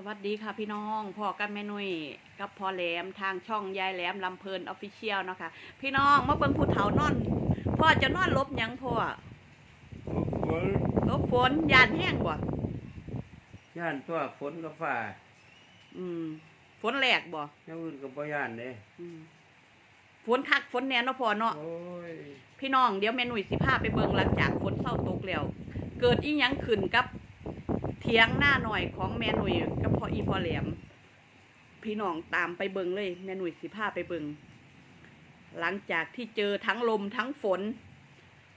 สวัสดีค่ะพี่น้องพ่อกับแม่นุ้ยกับพ่อแหลมทางช่องยายแหลมลำเพลินออฟฟิเชียลเนาะคะพี่น้องมาเบิ่งผู้เฒ่านอนพ่อจะนอนลบหยังพ่อฝนลบฝนยานแห้งบ่ย่านตัวฝนกับฟ้าอืมฝนแหลกบ่อย่างอื่นก็บ่ย่านเด้อืมฝนคักฝนแน่เนาะพ่อเนาะโอ้ยพี่น้องเดี๋ยวแม่หนุ่ยสิพาไปเบิงหลังจากฝนเศร้าตกแล้ว เกิดอีหยังขึ้นกับเถียงหน้าหน่อยของแม่หนุ่ยกับพ่ออีพ่อแหลม พี่น้องตามไปเบิงเลย แม่หนุ่ยสิพาไปเบิงหลังจากที่เจอทั้งลมทั้งฝน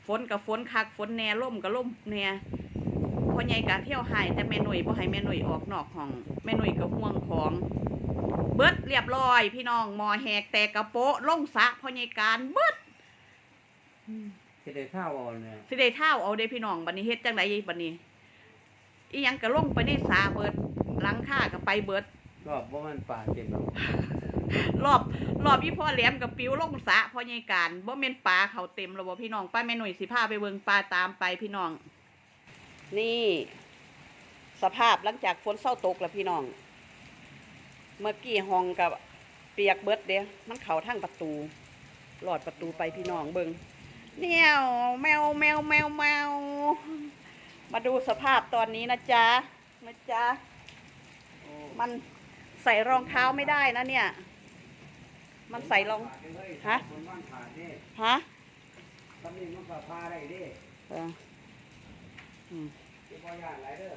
ฝนกับฝนคักฝนแน่ล่มกับล่มแน่พ่อใหญ่กะเที่ยวหายแต่แม่หนุ่ยบ่ให้แม่หนุ่ยออกนอกห้องแม่หนุ่ยก็ห่วงของเบิดเรียบร้อย พี่น้องหมอแหกแต่กระโปะลงสระพ่อใหญ่การเบิดสิได้เท่าเอาเนี่ยสิได้เท่าเอาเด้พี่น้องบัดนี้เฮ็ดจังไดบัดนี้ อีหยังก็ลงไปในสาเบิดหลังค่าก็ไปเบิด รอบบ่มันป่าเต็มหรอกรอบรอบพี่พ่อแหลมกับปิวลงสระพ่อใหญ่การบ่แม่นปลาเขาเต็มแล้วบ่พี่น้องป้าแม่หนุ่ยสิพาไปเบิ่งปลาตามไปพี่น้อง นี่ สภาพหลังจากฝนเศร้าตกแล้วพี่น้อง เมื่อกี้ห้องกับเปียกเบิดเด้มันเข้าทางประตู หลอดประตูไปพี่น้องเบิ่งเนี่ยแมวแมวแมวแมว มาดูสภาพตอนนี้นะจ๊ะนะจ๊ะมันใส่รองเท้าไม่ได้นะเนี่ย มันใส่รองฮะฮะตอนนี้มันก็พาได้ด้เอออืมสิบ่ย่านหลายเด้อ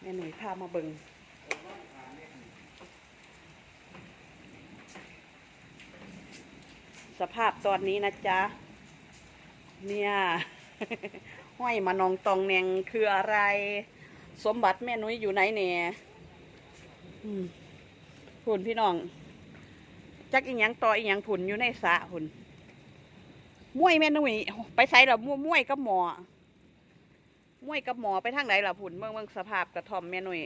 แม่หนุ่ยพามาเบิงสภาพตอนนี้นะจ๊ะเนี่ย ห้อยมานองตองแนงคืออะไร สมบัติแม่นุ่ยอยู่ไหนเนี่ยอืมผุนพี่น้อง จักอีหยังต่ออีหยังผุนอยู่ในสระผุนมวยแม่นุ่ยไปใส่หรอมมวยกับหมอมวยกับหมอไปทางไหนล่ะผุนเมืองเมืองสภาพกระทอมแม่นุ่ย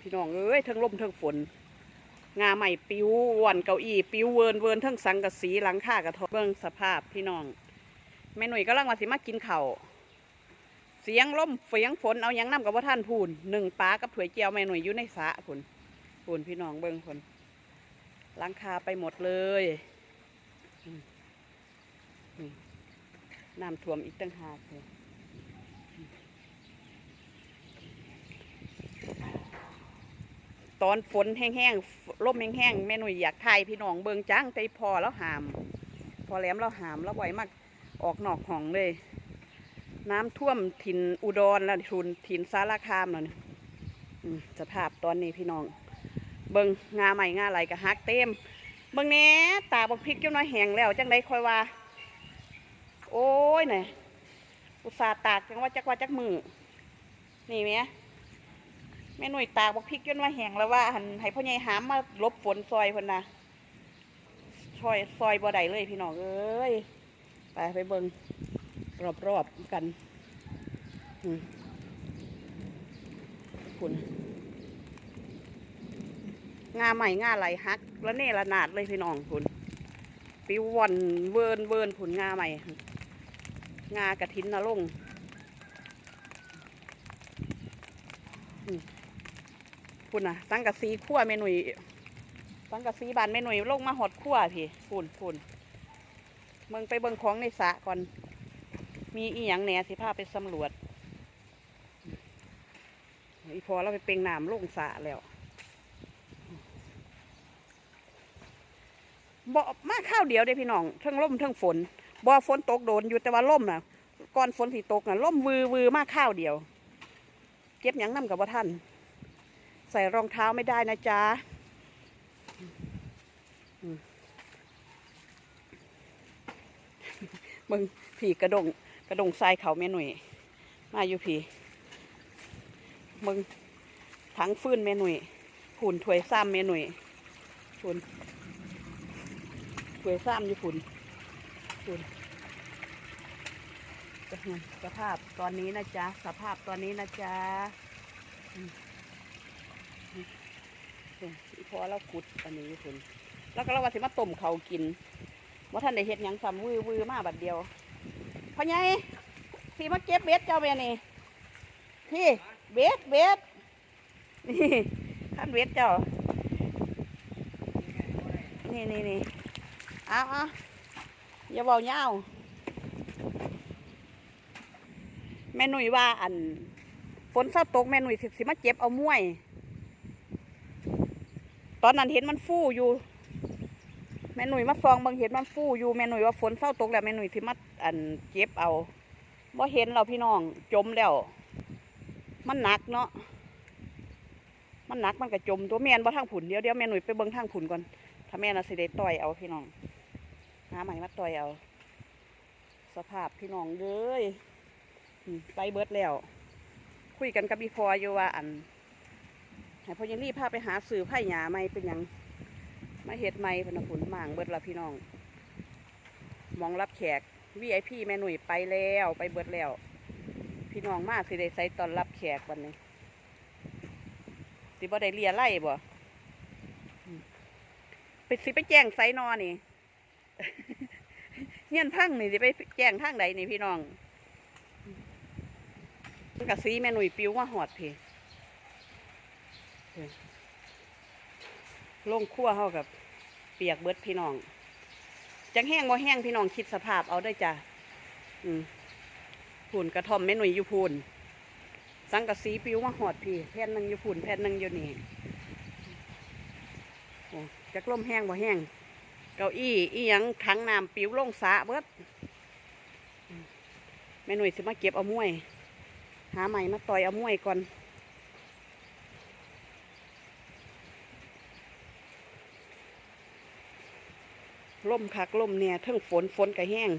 พี่น้องเอ้ยเทั้งลมเทั้งฝน งาใหม่ปิววันเก้าอี้ปิวเวินเวินทั้งสังกะสีหลังคากระทบเบิ่งสภาพพี่น้องแม่หนุ่ยก็ลังมาสิมากินเข้าเสียงลมเสียงฝนเอายังน้ำกับว่าท่านพูนหนึ่งปลากับถ้วยเจียวแม่หนุ่ยอยู่ในสระพูนพูนพี่น้องเบิ่งพูนหลังคาไปหมดเลยน้ำท่วมอีกตั้งหากเลย ตอนฝนแห้งๆลมแห้งๆแม่หนุ่ยอยากถ่ายพี่น้องเบิงจังแต่พอแล้วหาม พอแหลมเราหามแล้วไหวมากออกนอกห้องเลย น้ำท่วมถิ่นอุดรแล้วทุนถิ่นสารคามแล้วนี่สภาพตอนนี้พี่น้อง เบิงงาใหม่งาไหลกะฮักเต็ม เบิงแหน่ตาบักพริกเจ้าน้อยแห้งแล้วจังไดคอยว่า โอ้ยเนี่ยอุตส่าห์ตากจังว่าจักว่าจักมือนี่แหม แม่หน่วยตากบักพริกเจ้าน้อยแห้งแล้วว่าหันให้พ่อใหญ่หามมาลบฝนซอยเพิ่นนะซอยซอยบ่ได้เลยพี่น้องเอ้ยไปไปเบิงรอบๆกันคุณงาใหม่งาไหลฮักแล้วเน่ระนาดเลยพี่น้องคุณปิววันเวิร์นเวิร์นผุนงาใหม่ งากระถินนะลงค์อืม คุณน่ะตั้งกะซีขั้วเมนุยตั้งกะซีบานเมนุยลงมาหอดขั้วพี่ฝุ่นฝุ่นเมืองไปเบิงของในสะก่อน มีอีหยังแหน่สิพาไปสำรวจอีพอเราไปเปลงน้ำลงสะแล้วบ่มาข้าวเดียวเด้พี่น้องทั้งล่มทั้งฝนบ่ฝนตกโดนอยู่แต่ว่าล่มน่ะก่อนฝนสิตกน่ะล่มวือวือมาข้าวเดียว เก็บหยังน้ำกับว่าท่าน ใส่รองเท้าไม่ได้นะจ๊ะมึงผีกระดง กระดงทรายเขาแม่หนุ่ยมาอยู่ผีมึงถังฟื้นแม่หนุ่ยหุ่นถวยซ้ำแม่หนุ่ยหุ่นถวยซ้ำอยู่หุ่นหุ่นะหุ่นสภาพตอนนี้นะจ๊ะ สภาพตอนนี้นะจ๊ะ พอเราขุดอันนี้อยู่หุ่นแล้วก็เราว่าสิมาต้มเขากินว่าท่านได้เฮ็ดยังซ้ำวือวือมาบัดเดียวพ่อใหญ่พี่มาเก็บเบ็ดเจ้าแม่นี่พี่เบ็ดเบ็ดนี่ขั้นเบ็ดเจ้า นี่นี่นี่เอาเอาอย่าเบาเงาแม่หนุ่ยว่าอันฝนเศร้าตกแม่หนุ่ยสิสิมาเจ็บเอาม้วย ตอนนั้นเห็นมันฟู่อยู่ แม่หนุ่ยมาฟองบางเห็นมันฟู่อยู่แม่หนุ่ยว่าฝนเศร้าตกแล้วแม่หนุ่ยสิมาอันเจ็บเอาบ่เห็นเราพี่น้องจมแล้ว มันหนักเนาะมันหนักมันก็จมตัวแม่นบ่ทางผุนเดี๋ยวเดี๋ยวแม่หนุ่ยไปเบิ่งทางผุนก่อนถ้าแม่น่ะสิได้ต่อยเอาพี่น้องหาใหม่มาต่อยเอา สภาพพี่น้องเลยไปเบิดแล้ว คุยกันกับพี่พออยู่ว่าอัน ให้พ่อยังรีพาไปหาสื่อไผ่หยาไม่เป็นยังมาเฮ็ดไม่พนนะผุนหมางเบิดละพี่น้อง มองรับแขก VIP แม่หนุ่ยไปแล้วไปเบิดแล้ว พี่น้องมากสิได้ใส่ตอนรับแขกวันนี้สิบ่ได้เลียไล่บ่ไปสิไปแจ้งไซนอนี่เงี้ยนพังนี่สิไปแจ้งทางใดนี่พี่น้องกับซีแม่หนุ่ยปิวมาหอดพี่ ลงคั่วเฮากับเปียกเบิดพี่น้อง จังแห้งบ่แห้งพี่น้องคิดสภาพเอาได้จ้ะอืมพูนกระท่อมแม่หนุ่ยอยู่พูน สังกะสีปิวมาหอดพี่ แผ่นหนึงอยู่พูนแผ่นหนึงอยู่นี่จักลมแห้งบ่แห้ง เก้าอี้อีหยังถังน้ำปิวลงสะเบิดแม่หนุ่ยสิมาเก็บเอาม้วย หาใหม่มาต่อยเอาม้วยก่อน ล่มคักล่มเนี่ยเทั้งฝนฝนก็แห้ง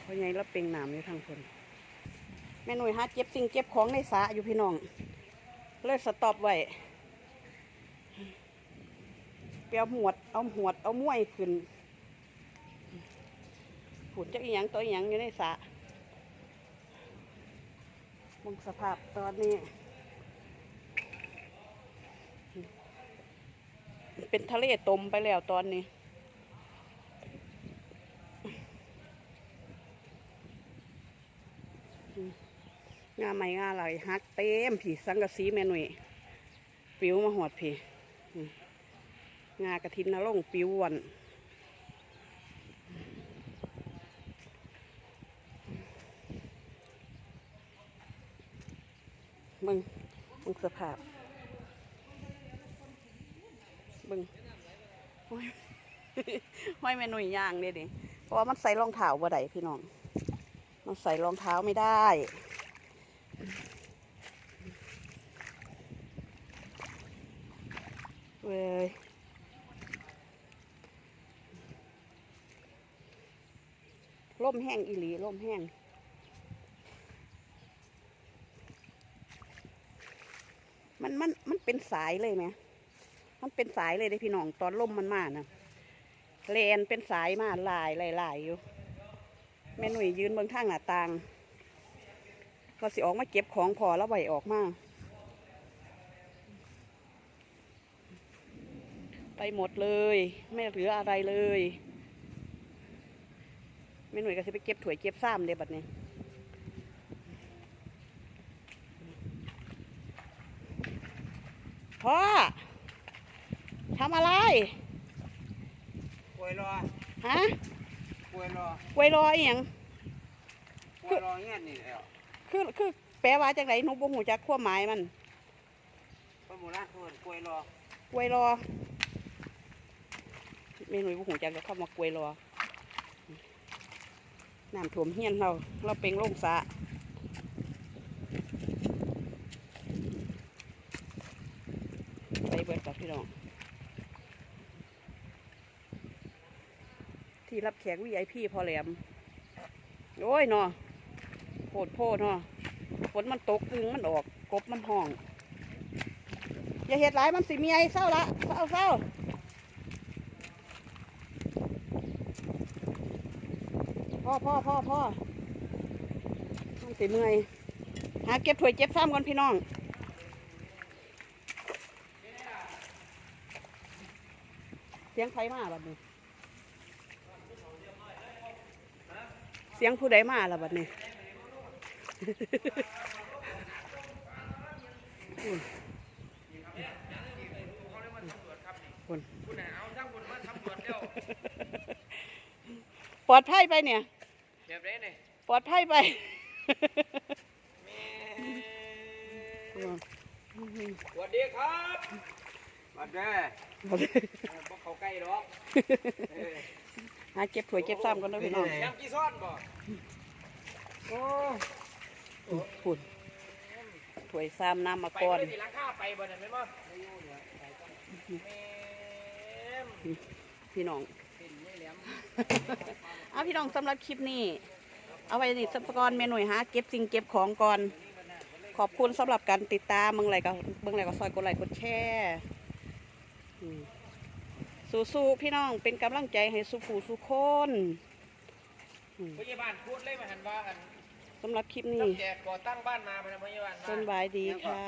เพราะไงเราเป็นน้ำอยู่ทางฝนแม่หนุ่ยหาเก็บสิ่งเก็บของในสระอยู่พี่น้อง เลยสต็อปไว้เปียวหวด เอาหวด เอาม้วยขึ้นผุนจักอีหยังตัวอีหยังอยู่ในสระมองสภาพตอนนี้ เป็นทะเลตมไปแล้วตอนนี้ งาไม่งาไหลฮักเต็มผีสังกะสีแม่หนุ่ยปิ้วมาหอดผีงากระทินนลงปิ้ววันมึงมึงสภาพ มึงห้อยแม่นุ่ยย่างเด้ดิเพราะว่ามันใส่รองเท้าบ่ได้พี่น้อง มันใส่รองเท้าไม่ได้เว้ยล่มแห้งอีหลีล่มแห้งมันมันมันเป็นสายเลยไหม มันเป็นสายเลยได้พี่น้องตอนล่มมันมานะเลนเป็นสายมาลายลายลายอยู่แม่หนุ่ยยืนเบื้องทางหน้าต่างก็สิออกมาเก็บของพอแล้วไหวออกมาไปหมดเลย ไม่เหลืออะไรเลยแม่หนุ่ยก็จะไปเก็บถ้วยเก็บซ้ำเดี๋ยบัดนี้พ่อ ทำอะไรกล้วยรอฮะกล้วยรอกล้วยรออหย่างกล้วยรอเงี้ยนี่แหละคือคือแปลว่าจากไหนหนูบ่หูจักความหมายมันพระโบราณเขาเอิ้นกล้วยรอกล้วยรอเมนูบุหูจักจะเข้ามากล้วยรอน้ำท่วมเฮียนเราเราเป็นโรงสระไปเบิดกับพี่น้อง ที่รับแขกวีไอพีพอแหลม โอ้ยเนาะโพดโพดเนาะฝนมันตกอึงมันออก กบมันห้อง อย่าเห็ดหลายมันสิมีไอ้เศร้าละเศร้าเศร้าพ่อพ่อพ่อพ่อมันสิเมื่อยหาเก็บถ้วยเจ็บซ้ำก่อนพี่น้องเสียงไฟมาแบัดนี้ เสียงผู้ใดมาล่ะบัดนี้คุณคุณน่ะเอาทั้งคุณมาสำรวจแล้วปลอดภัยไปเนี่ยแบบไหนเนี่ยปลอดภัยไปแม่สวัสดีครับมาเด้อเออบ่เข้าใกล้หรอกเออ หาเก็บถ้วยเก็บซ้ำกันเด้วยพี่น้องยังกี่ซ้อนบ่โอ้พูดถ้วยซ้ำน้ำมาไปก่อบ่นได้สิหลังคาไปบ่นั่นแม่นบ่แม่มพี่น้องเป็นไม่แหลมเอาพี่น้องสำหรับคลิปนี้ เอาไว้นี่สักก่อนเมนูหาเก็บสิ่งเก็บของก่อน ขอบคุณสำหรับการติดตามเมืองไรก็เมืองไรก็ซอยกดไลค์กดแชร์อืม สู้ๆพี่น้องเป็นกำลังใจให้สุผู้สุคนพยาบาลพูดเลยมาหันว่าอันสำหรับคลิปนี้ตั้งแต่ก่อตั้งบ้านมาพนักพยาบาลมาสำบายดีค่ะ